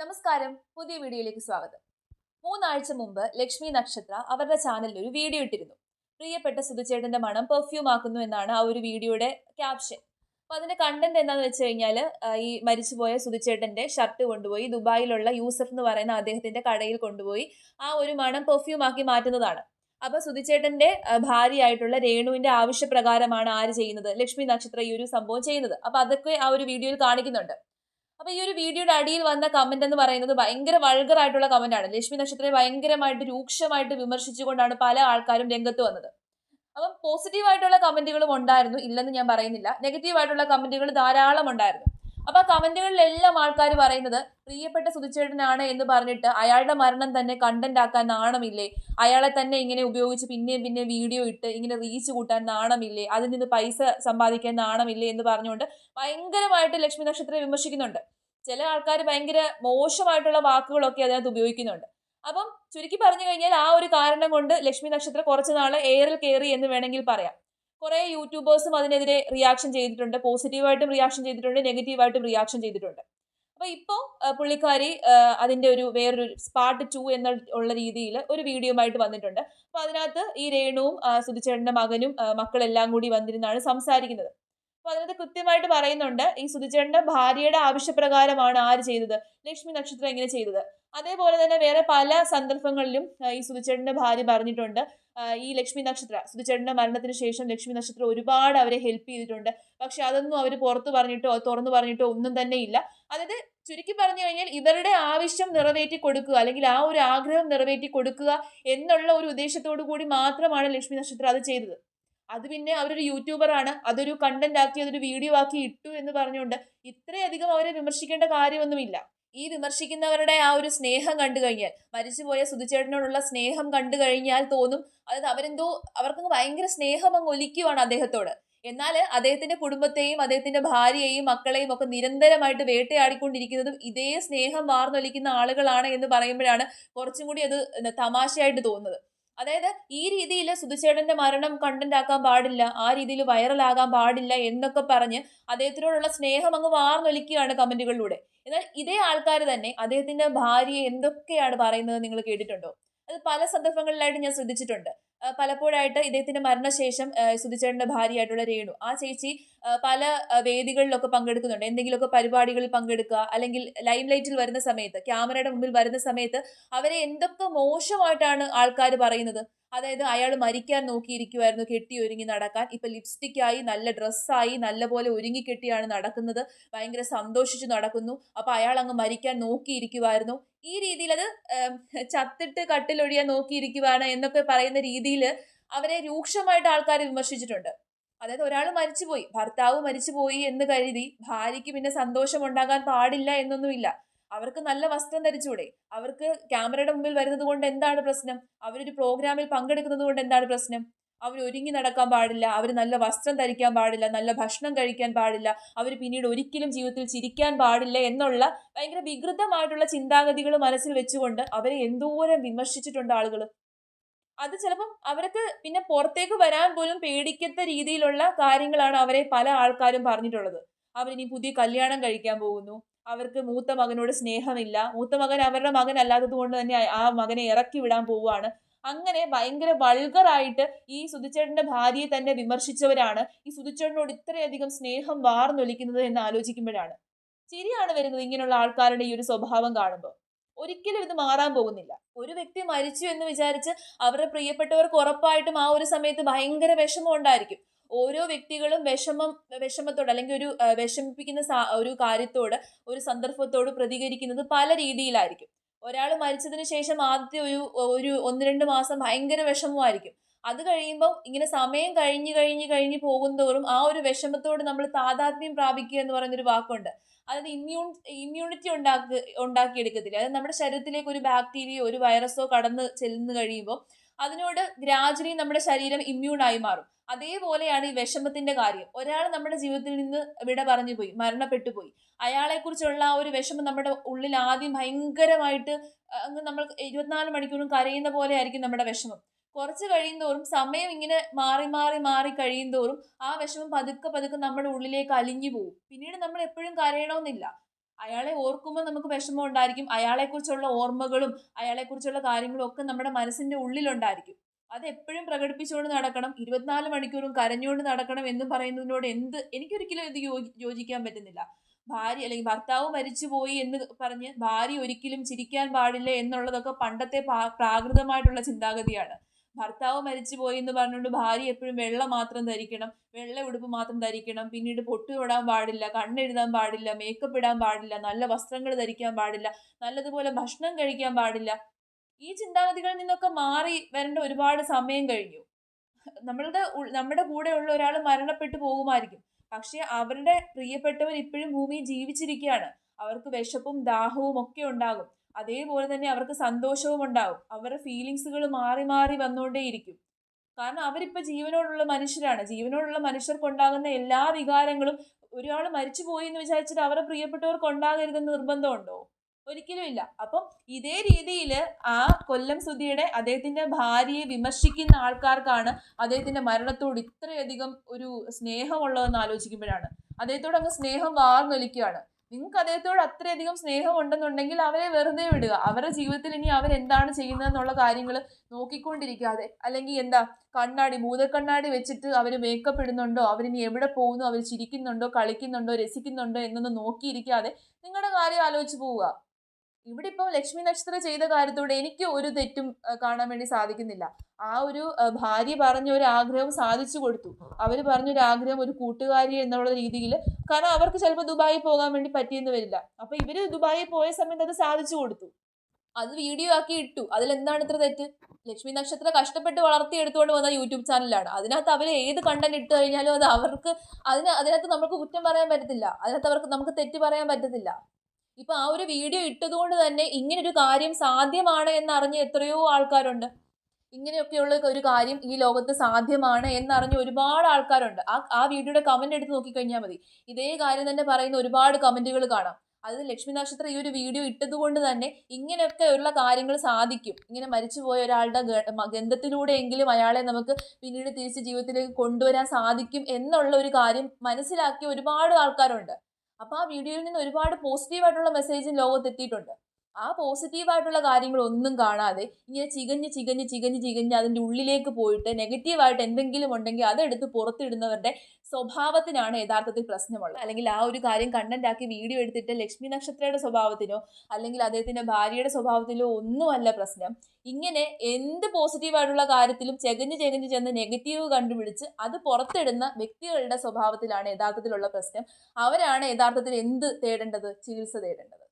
നമസ്കാരം. പുതിയ വീഡിയോയിലേക്ക് സ്വാഗതം. മൂന്നാഴ്ച മുമ്പ് ലക്ഷ്മി നക്ഷത്ര അവരുടെ ചാനലിൽ ഒരു വീഡിയോ ഇട്ടിരുന്നു. പ്രിയപ്പെട്ട സുധുചേട്ടന്റെ മണം പെർഫ്യൂം ആക്കുന്നു എന്നാണ് ആ ഒരു വീഡിയോയുടെ ക്യാപ്ഷൻ അപ്പൊ അതിന്റെ കണ്ടന്റ് എന്താണെന്ന് വെച്ച് കഴിഞ്ഞാൽ ഈ മരിച്ചുപോയ സുധുചേട്ടന്റെ ഷർട്ട് കൊണ്ടുപോയി ദുബായിലുള്ള യൂസഫ് എന്ന് പറയുന്ന അദ്ദേഹത്തിന്റെ കടയിൽ കൊണ്ടുപോയി ആ ഒരു മണം പെർഫ്യൂം ആക്കി മാറ്റുന്നതാണ്. അപ്പൊ സുധിച്ചേട്ടന്റെ ഭാര്യയായിട്ടുള്ള രേണുവിന്റെ ആവശ്യപ്രകാരമാണ് ആര് ചെയ്യുന്നത് ലക്ഷ്മി നക്ഷത്ര ഈ ഒരു സംഭവം ചെയ്യുന്നത്. അപ്പൊ അതൊക്കെ ആ ഒരു വീഡിയോയിൽ കാണിക്കുന്നുണ്ട്. അപ്പൊ ഈ ഒരു വീഡിയോയുടെ അടിയിൽ വന്ന കമന്റ് എന്ന് പറയുന്നത് ഭയങ്കര വൾഗർ ആയിട്ടുള്ള കമന്റ് ആണ്. ലക്ഷ്മി നക്ഷത്രത്തെ ഭയങ്കരമായിട്ട് രൂക്ഷമായിട്ട് വിമർശിച്ചുകൊണ്ടാണ് പല ആൾക്കാരും രംഗത്ത് വന്നത്. അപ്പം പോസിറ്റീവായിട്ടുള്ള കമന്റുകളും ഉണ്ടായിരുന്നു ഇല്ലെന്ന് ഞാൻ പറയുന്നില്ല. നെഗറ്റീവ് ആയിട്ടുള്ള കമന്റുകൾ ധാരാളം ഉണ്ടായിരുന്നു. അപ്പൊ ആ കമന്റുകളിലെല്ലാം ആൾക്കാർ പറയുന്നത് പ്രിയപ്പെട്ട സുധിച്ചേട്ടനാണ് എന്ന് പറഞ്ഞിട്ട് അയാളുടെ മരണം തന്നെ കണ്ടന്റ് ആക്കാൻ നാണമില്ലേ? അയാളെ തന്നെ ഇങ്ങനെ ഉപയോഗിച്ച് പിന്നെയും പിന്നെ വീഡിയോ ഇട്ട് ഇങ്ങനെ റീച്ച് കൂട്ടാൻ നാണമില്ലേ? അതിൽ നിന്ന് പൈസ സമ്പാദിക്കാൻ നാണമില്ലേ എന്ന് പറഞ്ഞുകൊണ്ട് ഭയങ്കരമായിട്ട് ലക്ഷ്മി നക്ഷത്രത്തെ വിമർശിക്കുന്നുണ്ട്. ചില ആൾക്കാർ ഭയങ്കര മോശമായിട്ടുള്ള വാക്കുകളൊക്കെ അതിനകത്ത് ഉപയോഗിക്കുന്നുണ്ട്. അപ്പം ചുരുക്കി പറഞ്ഞു കഴിഞ്ഞാൽ ആ ഒരു കാരണം കൊണ്ട് ലക്ഷ്മി നക്ഷത്രം കുറച്ച് നാൾ എയറിൽ കയറി എന്ന് വേണമെങ്കിൽ പറയാം. കുറേ യൂട്യൂബേഴ്സും അതിനെതിരെ റിയാക്ഷൻ ചെയ്തിട്ടുണ്ട്. പോസിറ്റീവായിട്ടും റിയാക്ഷൻ ചെയ്തിട്ടുണ്ട്. നെഗറ്റീവായിട്ടും റിയാക്ഷൻ ചെയ്തിട്ടുണ്ട്. അപ്പോൾ ഇപ്പോൾ പുള്ളിക്കാരി അതിന്റെ ഒരു വേറൊരു പാർട്ട് ടു എന്ന ഉള്ള രീതിയിൽ ഒരു വീഡിയോയുമായിട്ട് വന്നിട്ടുണ്ട്. അപ്പോൾ അതിനകത്ത് ഈ രേണുവും ആ, സുധിച്ചേട്ടന്റെ മകനും മക്കളെല്ലാം കൂടി വന്നിരുന്നാണ് സംസാരിക്കുന്നത്. അപ്പോൾ അതിനകത്ത് കൃത്യമായിട്ട് പറയുന്നുണ്ട് ഈ സുധിച്ചേട്ടന്റെ ഭാര്യയുടെ ആവശ്യപ്രകാരമാണ് ആര് ചെയ്തത്? ലക്ഷ്മി നക്ഷത്രം എങ്ങനെ ചെയ്തത്? അതേപോലെ തന്നെ വേറെ പല സന്ദർഭങ്ങളിലും ഈ സുധിച്ചേട്ടന്റെ ഭാര്യ പറഞ്ഞിട്ടുണ്ട്. ഈ ലക്ഷ്മി നക്ഷത്ര സുധിച്ചേട്ടന്റെ മരണത്തിന് ശേഷം ലക്ഷ്മി നക്ഷത്രം ഒരുപാട് അവരെ ഹെൽപ്പ് ചെയ്തിട്ടുണ്ട്. പക്ഷെ അതൊന്നും അവർ പുറത്തു പറഞ്ഞിട്ടോ തുറന്നു പറഞ്ഞിട്ടോ ഒന്നും തന്നെ ഇല്ല. അതായത് ചുരുക്കി പറഞ്ഞു കഴിഞ്ഞാൽ ഇവരുടെ ആവശ്യം നിറവേറ്റി കൊടുക്കുക അല്ലെങ്കിൽ ആ ഒരു ആഗ്രഹം നിറവേറ്റി കൊടുക്കുക എന്നുള്ള ഒരു ഉദ്ദേശത്തോടു കൂടി മാത്രമാണ് ലക്ഷ്മി നക്ഷത്രം അത് ചെയ്തത്. അത് പിന്നെ അവരൊരു യൂട്യൂബറാണ് അതൊരു കണ്ടന്റ് ആക്കി അതൊരു വീഡിയോ ആക്കി ഇട്ടു എന്ന് പറഞ്ഞുകൊണ്ട് ഇത്രയധികം അവരെ വിമർശിക്കേണ്ട കാര്യമൊന്നുമില്ല. ഈ വിമർശിക്കുന്നവരുടെ ആ ഒരു സ്നേഹം കണ്ടു കഴിഞ്ഞാൽ മരിച്ചുപോയ സുധിച്ചേട്ടനോടുള്ള സ്നേഹം കണ്ടു കഴിഞ്ഞാൽ തോന്നും അതായത് അവരെന്തോ അവർക്കങ്ങ് ഭയങ്കര സ്നേഹം അങ്ങ് ഒലിക്കുവാണ് അദ്ദേഹത്തോട്. എന്നാൽ അദ്ദേഹത്തിന്റെ കുടുംബത്തെയും അദ്ദേഹത്തിന്റെ ഭാര്യയെയും മക്കളെയും ഒക്കെ നിരന്തരമായിട്ട് വേട്ടയാടിക്കൊണ്ടിരിക്കുന്നതും ഇതേ സ്നേഹം വാർന്നൊലിക്കുന്ന ആളുകളാണ് എന്ന് പറയുമ്പോഴാണ് കുറച്ചും കൂടി അത് തമാശയായിട്ട് തോന്നുന്നത്. അതായത് ഈ രീതിയിൽ സുധിച്ചേട്ടന്റെ മരണം കണ്ടന്റ് ആക്കാൻ പാടില്ല ആ രീതിയിൽ വൈറലാകാൻ പാടില്ല എന്നൊക്കെ പറഞ്ഞ് അദ്ദേഹത്തിനോടുള്ള സ്നേഹം അങ്ങ് വാർന്നൊലിക്കുകയാണ് കമന്റുകളിലൂടെ. എന്നാൽ ഇതേ ആൾക്കാർ തന്നെ അദ്ദേഹത്തിന്റെ ഭാര്യയെ എന്തൊക്കെയാണ് പറയുന്നത് നിങ്ങൾ കേട്ടിട്ടുണ്ടോ? അത് പല സന്ദർഭങ്ങളിലായിട്ട് ഞാൻ ശ്രദ്ധിച്ചിട്ടുണ്ട്. പലപ്പോഴായിട്ട് ഇദ്ദേഹത്തിന്റെ മരണശേഷം സുധിച്ചേട്ടന്റെ ഭാര്യയായിട്ടുള്ള രേണു ആ ചേച്ചി പല വേദികളിലൊക്കെ പങ്കെടുക്കുന്നുണ്ട്. എന്തെങ്കിലുമൊക്കെ പരിപാടികളിൽ പങ്കെടുക്കുക അല്ലെങ്കിൽ ലൈം ലൈറ്റിൽ വരുന്ന സമയത്ത് ക്യാമറയുടെ മുമ്പിൽ വരുന്ന സമയത്ത് അവരെ എന്തൊക്കെ മോശമായിട്ടാണ് ആൾക്കാർ പറയുന്നത്? അതായത് അയാൾ മരിക്കാൻ നോക്കിയിരിക്കുമായിരുന്നു കെട്ടി ഒരുങ്ങി നടക്കാൻ. ഇപ്പൊ ലിപ്സ്റ്റിക്കായി നല്ല ഡ്രസ്സായി നല്ലപോലെ ഒരുങ്ങി കെട്ടിയാണ് നടക്കുന്നത്. ഭയങ്കര സന്തോഷിച്ചു നടക്കുന്നു. അപ്പൊ അയാൾ അങ്ങ് മരിക്കാൻ നോക്കിയിരിക്കുമായിരുന്നു ഈ രീതിയിൽ അത് ചത്തിട്ട് കട്ടിലൊഴിയാൻ നോക്കിയിരിക്കുവാണ് എന്നൊക്കെ പറയുന്ന രീതിയിൽ അവരെ രൂക്ഷമായിട്ട് ആൾക്കാർ വിമർശിച്ചിട്ടുണ്ട്. അതായത് ഒരാൾ മരിച്ചുപോയി ഭർത്താവ് മരിച്ചുപോയി എന്ന് കരുതി ഭാര്യയ്ക്ക് പിന്നെ സന്തോഷം ഉണ്ടാകാൻ പാടില്ല എന്നൊന്നുമില്ല. അവർക്ക് നല്ല വസ്ത്രം ധരിച്ചൂടെ അവർക്ക് ക്യാമറയുടെ മുമ്പിൽ വരുന്നത് കൊണ്ട് എന്താണ് പ്രശ്നം? അവരൊരു പ്രോഗ്രാമിൽ പങ്കെടുക്കുന്നത് കൊണ്ട് എന്താണ് പ്രശ്നം? അവർ ഒരുങ്ങി നടക്കാൻ പാടില്ല അവർ നല്ല വസ്ത്രം ധരിക്കാൻ പാടില്ല നല്ല ഭക്ഷണം കഴിക്കാൻ പാടില്ല അവർ പിന്നീട് ഒരിക്കലും ജീവിതത്തിൽ ചിരിക്കാൻ പാടില്ല എന്നുള്ള ഭയങ്കര വികൃതമായിട്ടുള്ള ചിന്താഗതികൾ മനസ്സിൽ വെച്ചുകൊണ്ട് അവരെ എന്തോരം വിമർശിച്ചിട്ടുണ്ട് ആളുകൾ അത് ചിലപ്പം അവർക്ക് പിന്നെ പുറത്തേക്ക് വരാൻ പോലും പേടിക്കത്ത രീതിയിലുള്ള കാര്യങ്ങളാണ് അവരെ പല ആൾക്കാരും പറഞ്ഞിട്ടുള്ളത്. അവരിനി പുതിയ കല്യാണം കഴിക്കാൻ പോകുന്നു അവർക്ക് മൂത്ത മകനോട് സ്നേഹമില്ല. മൂത്ത മകൻ അവരുടെ മകൻ അല്ലാത്തത് കൊണ്ട് തന്നെ ആ മകനെ ഇറക്കി വിടാൻ പോവുകയാണ്. അങ്ങനെ ഭയങ്കര വൾഗറായിട്ട് ഈ സുധിച്ചേട്ടന്റെ ഭാര്യയെ തന്നെ വിമർശിച്ചവരാണ്. ഈ സുധിച്ചേട്ടനോട് ഇത്രയധികം സ്നേഹം വാർന്നൊലിക്കുന്നത് എന്ന് ആലോചിക്കുമ്പോഴാണ്. ശരിയാണ് വരുന്നത് ഇങ്ങനെയുള്ള ആൾക്കാരുടെ ഈ ഒരു സ്വഭാവം കാണുമ്പോൾ. ഒരിക്കലും ഇത് മാറാൻ പോകുന്നില്ല. ഒരു വ്യക്തി മരിച്ചു എന്ന് വിചാരിച്ച് അവരുടെ പ്രിയപ്പെട്ടവർക്ക് ഉറപ്പായിട്ടും ആ ഒരു സമയത്ത് ഭയങ്കര വിഷമം ഉണ്ടായിരിക്കും. ഓരോ വ്യക്തികളും വിഷമം വിഷമത്തോട് അല്ലെങ്കിൽ ഒരു വിഷമിപ്പിക്കുന്ന ഒരു കാര്യത്തോട് ഒരു സന്ദർഭത്തോട് പ്രതികരിക്കുന്നത് പല രീതിയിലായിരിക്കും. ഒരാൾ മരിച്ചതിന് ശേഷം ആദ്യത്തെ ഒരു ഒരു ഒന്ന് രണ്ട് മാസം ഭയങ്കര വിഷമമായിരിക്കും. അത് കഴിയുമ്പോൾ ഇങ്ങനെ സമയം കഴിഞ്ഞ് കഴിഞ്ഞ് കഴിഞ്ഞ് പോകുന്നതോറും ആ ഒരു വിഷമത്തോട് നമ്മൾ താതാത്മ്യം പ്രാപിക്കുക എന്ന് പറയുന്നൊരു വാക്കുണ്ട്. അതായത് ഇമ്മ്യൂൺ ഇമ്മ്യൂണിറ്റി ഉണ്ടാക്കി ഉണ്ടാക്കിയെടുക്കത്തില്ല. അതായത് നമ്മുടെ ശരീരത്തിലേക്ക് ഒരു ബാക്ടീരിയയോ ഒരു വൈറസോ കടന്ന് ചെല്ലുന്നു കഴിയുമ്പോൾ അതിനോട് ഗ്രാജുവലി നമ്മുടെ ശരീരം ഇമ്മ്യൂൺ ആയി മാറും. അതേപോലെയാണ് ഈ വിഷമത്തിന്റെ കാര്യം. ഒരാൾ നമ്മുടെ ജീവിതത്തിൽ നിന്ന് വിട പറഞ്ഞു പോയി മരണപ്പെട്ടു പോയി. അയാളെ കുറിച്ചുള്ള ആ ഒരു വിഷമം നമ്മുടെ ഉള്ളിൽ ആദ്യം ഭയങ്കരമായിട്ട് അങ്ങ് നമ്മൾ ഇരുപത്തിനാല് മണിക്കൂറും കരയുന്ന പോലെ ആയിരിക്കും നമ്മുടെ വിഷമം. കുറച്ച് കഴിയുന്തോറും സമയം ഇങ്ങനെ മാറി മാറി മാറി കഴിയുന്തോറും ആ വിഷമം പതുക്കെ പതുക്കെ നമ്മുടെ ഉള്ളിലേക്ക് അലിഞ്ഞു പോകും. പിന്നീട് നമ്മൾ എപ്പോഴും കരയണമെന്നില്ല അയാളെ ഓർക്കുമ്പോൾ നമുക്ക് വിഷമം ഉണ്ടായിരിക്കും. അയാളെക്കുറിച്ചുള്ള ഓർമ്മകളും അയാളെക്കുറിച്ചുള്ള കാര്യങ്ങളും ഒക്കെ നമ്മുടെ മനസ്സിന്റെ ഉള്ളിലുണ്ടായിരിക്കും. അത് എപ്പോഴും പ്രകടിപ്പിച്ചുകൊണ്ട് നടക്കണം. ഇരുപത്തിനാല് മണിക്കൂറും കരഞ്ഞുകൊണ്ട് നടക്കണം എന്ന് പറയുന്നതിനോട് എന്ത് എനിക്കൊരിക്കലും ഇത് യോജി യോജിക്കാൻ പറ്റുന്നില്ല. ഭാര്യ അല്ലെങ്കിൽ ഭർത്താവ് മരിച്ചുപോയി എന്ന് പറഞ്ഞ് ഭാര്യ ഒരിക്കലും ചിരിക്കാൻ പാടില്ല എന്നുള്ളതൊക്കെ പണ്ടത്തെ പ്രാകൃതമായിട്ടുള്ള ചിന്താഗതിയാണ്. ഭർത്താവ് മരിച്ചുപോയി എന്ന് പറഞ്ഞുകൊണ്ട് ഭാര്യ എപ്പോഴും വെള്ള മാത്രം ധരിക്കണം വെള്ള ഉടുപ്പ് മാത്രം ധരിക്കണം പിന്നീട് പൊട്ടു തൊടാൻ പാടില്ല കണ്ണെഴുതാൻ പാടില്ല മേക്കപ്പ് ഇടാൻ പാടില്ല നല്ല വസ്ത്രങ്ങൾ ധരിക്കാൻ പാടില്ല നല്ലതുപോലെ ഭക്ഷണം കഴിക്കാൻ പാടില്ല. ഈ ചിന്താഗതികളിൽ നിന്നൊക്കെ മാറി വരേണ്ട ഒരുപാട് സമയം കഴിഞ്ഞു. നമ്മളുടെ നമ്മുടെ നമ്മുടെ കൂടെയുള്ള ഒരാൾ മരണപ്പെട്ടു പോകുമായിരിക്കും. പക്ഷെ അവരുടെ പ്രിയപ്പെട്ടവർ ഇപ്പോഴും ഭൂമിയിൽ ജീവിച്ചിരിക്കുകയാണ്. അവർക്ക് വിശപ്പും ദാഹവും ഒക്കെ ഉണ്ടാകും. അതേപോലെ തന്നെ അവർക്ക് സന്തോഷവും ഉണ്ടാവും. അവരുടെ ഫീലിങ്സുകൾ മാറി മാറി വന്നുകൊണ്ടേയിരിക്കും. കാരണം അവരിപ്പോൾ ജീവനോടുള്ള മനുഷ്യരാണ്. ജീവനോടുള്ള മനുഷ്യർക്കുണ്ടാകുന്ന എല്ലാ വികാരങ്ങളും ഒരാൾ മരിച്ചു പോയി എന്ന് വിചാരിച്ചിട്ട് അവരുടെ പ്രിയപ്പെട്ടവർക്ക് ഉണ്ടാകരുതെന്ന് നിർബന്ധമുണ്ടോ ഒരിക്കലും ഇല്ല. അപ്പം ഇതേ രീതിയിൽ ആ കൊല്ലം സുധിയുടെ അദ്ദേഹത്തിന്റെ ഭാര്യയെ വിമർശിക്കുന്ന ആൾക്കാർക്കാണ് അദ്ദേഹത്തിന്റെ മരണത്തോട് ഇത്രയധികം ഒരു സ്നേഹമുള്ളതെന്ന് ആലോചിക്കുമ്പോഴാണ്. അദ്ദേഹത്തോട് അങ്ങ് സ്നേഹം വാർന്നൊലിക്കുകയാണ് നിങ്ങൾക്ക് അദ്ദേഹത്തോട് അത്രയധികം സ്നേഹം ഉണ്ടെന്നുണ്ടെങ്കിൽ അവരെ വെറുതെ വിടുക. അവരുടെ ജീവിതത്തിൽ ഇനി അവരെന്താണ് ചെയ്യുന്നതെന്നുള്ള കാര്യങ്ങൾ നോക്കിക്കൊണ്ടിരിക്കാതെ. അല്ലെങ്കിൽ എന്താ കണ്ണാടി ഭൂതക്കണ്ണാടി വെച്ചിട്ട് അവർ മേക്കപ്പ് ഇടുന്നുണ്ടോ? അവരിനി എവിടെ പോകുന്നു? അവർ ചിരിക്കുന്നുണ്ടോ? കളിക്കുന്നുണ്ടോ? രസിക്കുന്നുണ്ടോ? എന്നൊന്നും നോക്കിയിരിക്കാതെ നിങ്ങളുടെ കാര്യം ആലോചിച്ച് പോവുക. ഇവിടെ ഇപ്പോൾ ലക്ഷ്മി നക്ഷത്ര ചെയ്ത കാര്യത്തോടെ എനിക്ക് ഒരു തെറ്റും കാണാൻ വേണ്ടി സാധിക്കുന്നില്ല. ആ ഒരു ഭാര്യ പറഞ്ഞ ഒരു ആഗ്രഹം സാധിച്ചു കൊടുത്തു. അവർ പറഞ്ഞൊരു ആഗ്രഹം ഒരു കൂട്ടുകാരി എന്നുള്ള രീതിയിൽ കാരണം അവർക്ക് ചിലപ്പോൾ ദുബായിൽ പോകാൻ വേണ്ടി പറ്റിയെന്ന് വരില്ല. അപ്പൊ ഇവർ ദുബായിൽ പോയ സമയത്ത് അത് സാധിച്ചു കൊടുത്തു. അത് വീഡിയോ ആക്കി ഇട്ടു. അതിൽ എന്താണ് ഇത്ര തെറ്റ്? ലക്ഷ്മി നക്ഷത്ര കഷ്ടപ്പെട്ട് വളർത്തിയെടുത്തുകൊണ്ട് വന്ന യൂട്യൂബ് ചാനലാണ്. അതിനകത്ത് അവർ ഏത് കണ്ടന്റ് ഇട്ട് കഴിഞ്ഞാലും അത് അവർക്ക് അതിന് അതിനകത്ത് നമുക്ക് കുറ്റം പറയാൻ പറ്റത്തില്ല. അതിനകത്ത് അവർക്ക് നമുക്ക് തെറ്റ് പറയാൻ പറ്റത്തില്ല. ഇപ്പൊ ആ ഒരു വീഡിയോ ഇട്ടതുകൊണ്ട് തന്നെ ഇങ്ങനൊരു കാര്യം സാധ്യമാണ് എന്നറിഞ്ഞ എത്രയോ ആൾക്കാരുണ്ട്. ഇങ്ങനെയൊക്കെയുള്ള ഒരു കാര്യം ഈ ലോകത്ത് സാധ്യമാണ് എന്നറിഞ്ഞ ഒരുപാട് ആൾക്കാരുണ്ട്. ആ ആ വീഡിയോയുടെ കമന്റ് എടുത്ത് നോക്കിക്കഴിഞ്ഞാൽ മതി. ഇതേ കാര്യം തന്നെ പറയുന്ന ഒരുപാട് കമന്റുകൾ കാണാം. അത് ലക്ഷ്മി നക്ഷത്രം ഈ ഒരു വീഡിയോ ഇട്ടതുകൊണ്ട് തന്നെ ഇങ്ങനെയൊക്കെ ഉള്ള കാര്യങ്ങൾ സാധിക്കും. ഇങ്ങനെ മരിച്ചുപോയ ഒരാളുടെ ഗന്ധത്തിലൂടെയെങ്കിലും അയാളെ നമുക്ക് പിന്നീട് തിരിച്ച് ജീവിതത്തിലേക്ക് കൊണ്ടുവരാൻ സാധിക്കും എന്നുള്ള ഒരു കാര്യം മനസ്സിലാക്കിയ ഒരുപാട് ആൾക്കാരുണ്ട്. അപ്പൊ ആ വീഡിയോയിൽ നിന്ന് ഒരുപാട് പോസിറ്റീവായിട്ടുള്ള മെസ്സേജും ലോകത്ത് എത്തിയിട്ടുണ്ട് ആ പോസിറ്റീവായിട്ടുള്ള കാര്യങ്ങൾ ഒന്നും കാണാതെ ഇങ്ങനെ ചികഞ്ഞ് ചികഞ്ഞ് ചികഞ്ഞ് ചികഞ്ഞ് അതിന്റെ ഉള്ളിലേക്ക് പോയിട്ട് നെഗറ്റീവായിട്ട് എന്തെങ്കിലും ഉണ്ടെങ്കിൽ അതെടുത്ത് പുറത്തിടുന്നവരുടെ സ്വഭാവത്തിനാണ് യഥാർത്ഥത്തിൽ പ്രശ്നമുള്ളത്. അല്ലെങ്കിൽ ആ ഒരു കാര്യം കണ്ടന്റ് ആക്കി വീഡിയോ എടുത്തിട്ട് ലക്ഷ്മി നക്ഷത്രയുടെ സ്വഭാവത്തിനോ അല്ലെങ്കിൽ അദ്ദേഹത്തിന്റെ ഭാര്യയുടെ സ്വഭാവത്തിലോ ഒന്നുമല്ല പ്രശ്നം. ഇങ്ങനെ എന്ത് പോസിറ്റീവായിട്ടുള്ള കാര്യത്തിലും ചെകഞ്ഞ് ചെകഞ്ഞ് ചെന്ന് നെഗറ്റീവ് കണ്ടുപിടിച്ച് അത് പുറത്തിടുന്ന വ്യക്തികളുടെ സ്വഭാവത്തിലാണ് യഥാർത്ഥത്തിലുള്ള പ്രശ്നം. അവരാണ് യഥാർത്ഥത്തിൽ എന്ത് തേടേണ്ടത്? ചികിത്സ തേടേണ്ടത്.